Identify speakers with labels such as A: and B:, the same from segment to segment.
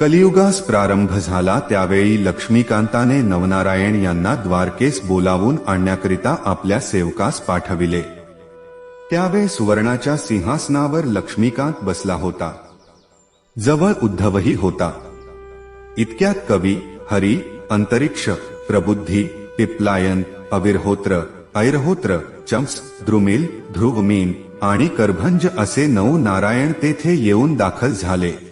A: कलियुगास प्रारंभ झाला त्यावेळी लक्ष्मीकांताने नवनारायण यांना द्वारकेस बोलावून आणण्याकरिता आपल्या सेवकास पाठविले. त्यावेळी सुवर्णाच्या सिंहासनावर लक्ष्मीकांत बसला होता. जवळ उद्धवही होता. इतक्यात कवी हरी अंतरिक्ष प्रबुद्धी पिप्लायन अविरहोत्र ऐरहोत्र चम्स द्रुमिल ध्रुवमीन आणि करभंज असे नऊ नारायण तेथे येऊन दाखल झाले.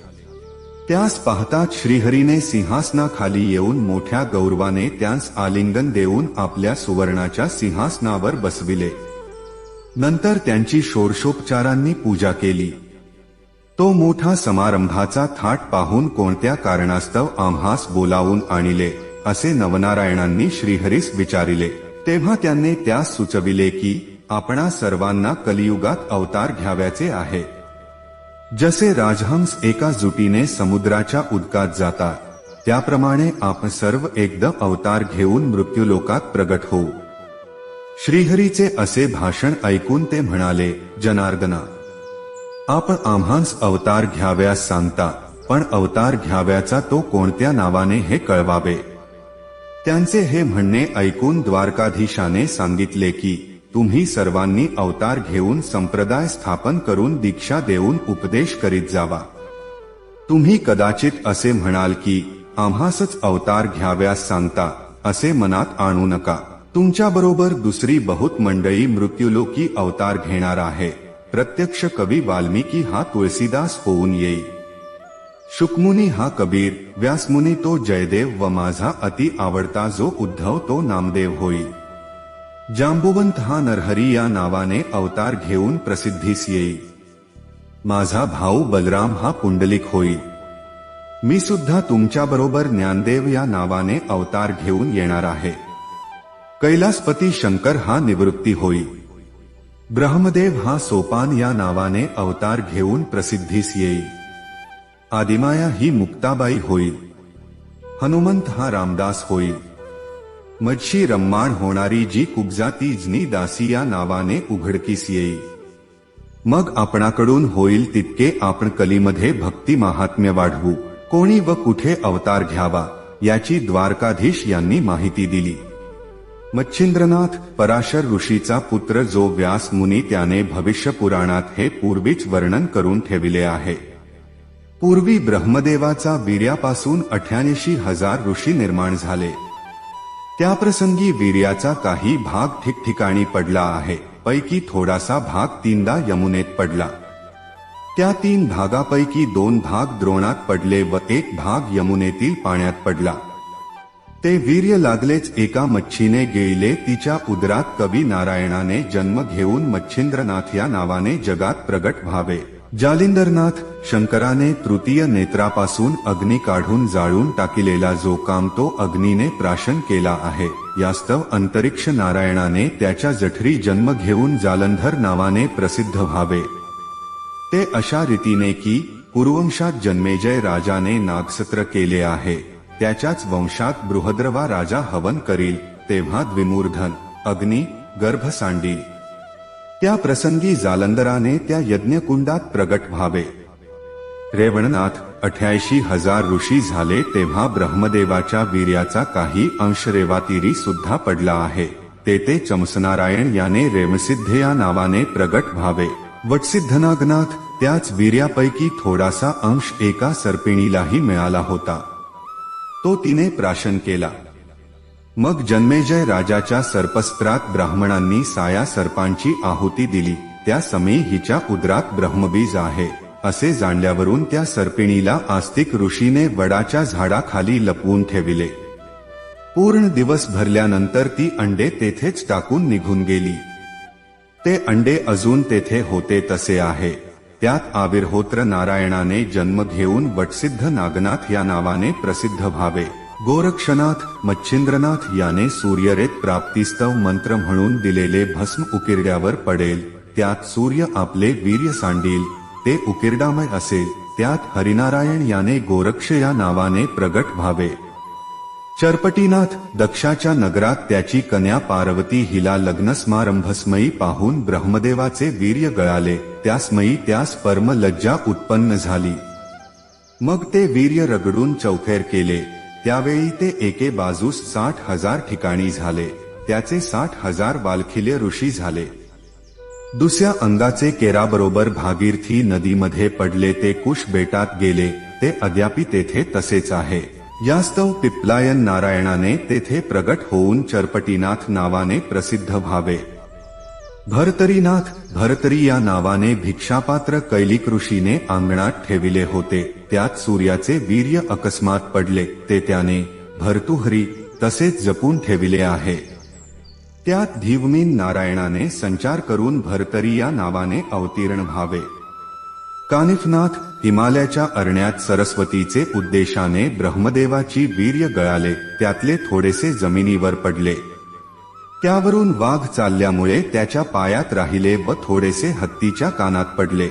A: त्यास पाहताच श्रीहरीने सिंहासनाखाली येऊन मोठ्या गौरवाने त्यांस आलिंगन देऊन आपल्या सुवर्णाच्या सिंहासनावर बसविले. नंतर त्यांची षोडशोपचारांनी पूजा केली. तो मोठा समारंभाचा थाट पाहून कोणत्या कारणास्तव आम्हास बोलावून आणिले असे नवनारायणांनी श्रीहरीस विचारिले. तेव्हा त्यांनी त्यास सुचविले की आपणा सर्वांना कलियुगात अवतार घ्याव्याचे आहे. जसे राजहंस एका जुटीने समुद्राच्या उदकात जातात त्याप्रमाणे आपण सर्व एकदम अवतार घेऊन मृत्यूलोकात प्रगट होऊ. श्रीहरीचे असे भाषण ऐकून ते म्हणाले जनार्दना आपण आम्हांस अवतार घ्याव्यास सांगता पण अवतार घ्याव्याचा तो कोणत्या नावाने हे कळवावे? त्यांचे हे म्हणणे ऐकून द्वारकाधीशाने सांगितले की तुम्ही सर्वांनी अवतार घेऊन संप्रदाय स्थापन करून दीक्षा देऊन उपदेश करीत जावा. तुम्ही कदाचित असे म्हणाल की आम्हासच अवतार घ्याव्यास सांगता असे मनात आणू नका. तुमच्याबरोबर दुसरी बहुत मंडळी मृत्यूलोकी अवतार घेणार आहे. प्रत्यक्ष कवी वाल्मिकी हा तुळसीदास होऊन येईल शुकमुनी हा कबीर व्यासमुनी तो जयदेव व माझा अति आवडता जो उद्धव तो नामदेव होईल जांबुवंत हा नरहरी या नावाने अवतार घेऊन प्रसिद्धीस येईल माझा भाऊ बलराम हा पुंडलिक होईल मी सुद्धा तुमच्याबरोबर ज्ञानदेव या नावाने अवतार घेऊन येणार आहे. कैलासपती शंकर हा निवृत्ती होईल ब्रह्मदेव हा सोपान या नावाने अवतार घेऊन प्रसिद्धीस येईल आदिमाया ही मुक्ताबाई होईल हनुमंत हा रामदास होईल मच्छी रम्माण होणारी जी कुबजा ती जनी दासी या नावाने उघडकीस येईल मग आपणाकडून होईल तितके आपण कलीमध्ये भक्ती महात्म्य वाढवू. कोणी व कुठे अवतार घ्यावा याची द्वारकाधीश यांनी माहिती दिली. मच्छिंद्रनाथ पराशर ऋषीचा पुत्र जो व्यास मुनी त्याने भविष्य पुराणात हे पूर्वीच वर्णन करून ठेविले आहे. पूर्वी ब्रह्मदेवाचा वीर्यापासून अठ्याऐंशी हजार ऋषी निर्माण झाले. त्याप्रसंगी वीर्याचा काही भाग ठिकठिकाणी पडला आहे. पैकी थोडासा भाग तीनदा यमुनेत पडला. त्या तीन भागापैकी दोन भाग द्रोणात पडले व एक भाग यमुनेतील पाण्यात पडला. ते वीर्य लागलेच एका मच्छीने गेले तिच्या उदरात कवी नारायणाने जन्म घेऊन मच्छिंद्रनाथ या नावाने जगात प्रगट व्हावे. जालिंदरनाथ शंकराने तृतीय नेत्रापासून अग्नी काढून जाळून टाकिलेला जो काम तो अग्नीने प्राशन केला आहे यास्तव अंतरिक्ष नारायणाने त्याच्या जठरी जन्म घेऊन जालंधर नावाने प्रसिद्ध व्हावे. ते अशा रीतीने की पूर्वंशात जन्मेजय राजाने नागसत्र केले आहे त्याच्याच वंशात बृहद्रवा राजा हवन करील तेव्हा द्विमूर्धन अग्नी गर्भसांडी त्या प्रसंगी जालंधराने त्या यज्ञकुंडात प्रगट व्हावे. रेवणनाथ अठ्याऐंशी हजार ऋषी झाले तेव्हा ब्रह्मदेवाच्या वीर्याचा काही अंश रेवातीरी सुद्धा पडला आहे. तेथे चमसनारायण याने रेमसिद्ध या नावाने प्रगट व्हावे. वटसिद्धनागनाथ त्याच वीर्यापैकी थोडासा अंश एका सर्पिणीलाही मिळाला होता. तो तिने प्राशन केला. मग जन्मेजय राजाच्या सर्पस्त्रात ब्राह्मणांनी साया सर्पांची आहुती दिली. त्या समयी हिच्या उदरात ब्रह्मबीज आहे. असे जाणल्यावरून त्या सर्पिणीला आस्तिक ऋषीने वडाच्या झाडाखाली लपवून ठेविले. पूर्ण दिवस भरल्यानंतर ती अंडे तेथेच टाकून निघून गेली. ते अंडे अजून तेथे होते तसे आहे. त्यात आविर्होत्र नारायणाने जन्म घेऊन वटसिद्ध नागनाथ या नावाने प्रसिद्ध व्हावे. गोरक्षनाथ मच्छिंद्रनाथ याने सूर्यरेत प्राप्तिस्तव मंत्र म्हणून दिलेले भस्म उकिरड्यावर पडेल. त्यात सूर्य आपले वीर्य सांडील. ते उकिरडामय असेल. त्यात हरिनारायण याने गोरक्ष या नावाने प्रगट व्हावे. चरपटीनाथ दक्षाच्या नगरात त्याची कन्या पार्वती हिला लग्न समारंभस्मयी पाहून ब्रह्मदेवाचे वीर्य गळाले. त्यास्मयी त्यास परमलज्जा उत्पन्न झाली. मग ते वीर्य रगडून चौफेर केले. त्यावेळी ते एके बाजूस साठ हजार ठिकाणी झाले. त्याचे साठ हजार वालखिले ऋषी झाले. दुसऱ्या अंगाचे केराबरोबर भागीरथी नदीमध्ये पडले ते कुश बेटात गेले. ते अद्यापि तेथे तसेच आहे. यास्तव पिप्लायन नारायणाने तेथे प्रगट होऊन चरपटीनाथ नावाने प्रसिद्ध व्हावे. भरतरीनाथ भरतरी या नावाने भिक्षापात्र कैलिक ऋषीने अंगणात ठेविले होते. त्यात सूर्याचे वीर्य अकस्मात पडले. ते त्याने भरतुहरी तसेच जपून ठेविले आहे त्यात धीवमीन नारायणाने संचार करून भरतरी या नावाने अवतीर्ण व्हावे. कानिफनाथ हिमालयाच्या अरण्यात सरस्वतीचे उद्देशाने ब्रह्मदेवाची वीर्य गळाले. त्यातले थोडेसे जमिनीवर पडले. त्यावरून वाघ चालल्यामुळे त्याच्या पायात राहिले व थोडेसे हत्तीच्या कानात पडले.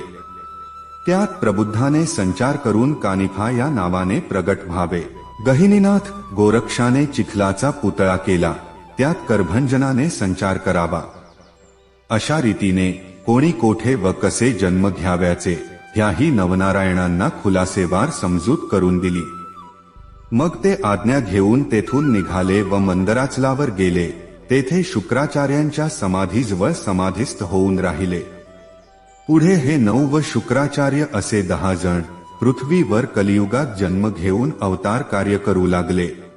A: त्यात प्रबुद्धाने संचार करून कानिफा या नावाने प्रगट व्हावे. गहिनीनाथ गोरक्षाने चिखलाचा पुतळा केला. त्यात करभंजनाने संचार करावा. अशा रीतीने कोणी कोठे व कसे जन्म घ्याव्याचे ह्याही नवनारायणांना खुलासेवार समजूत करून दिली. मग ते आज्ञा घेऊन तेथून निघाले व मंदराचलावर गेले. तेथे शुक्राचार्यांच्या समाधीजवळ समाधीस्थ होऊन राहिले. पुढे हे नऊ व शुक्राचार्य असे दहा जण पृथ्वीवर कलियुगात जन्म घेऊन अवतार कार्य करू लागले.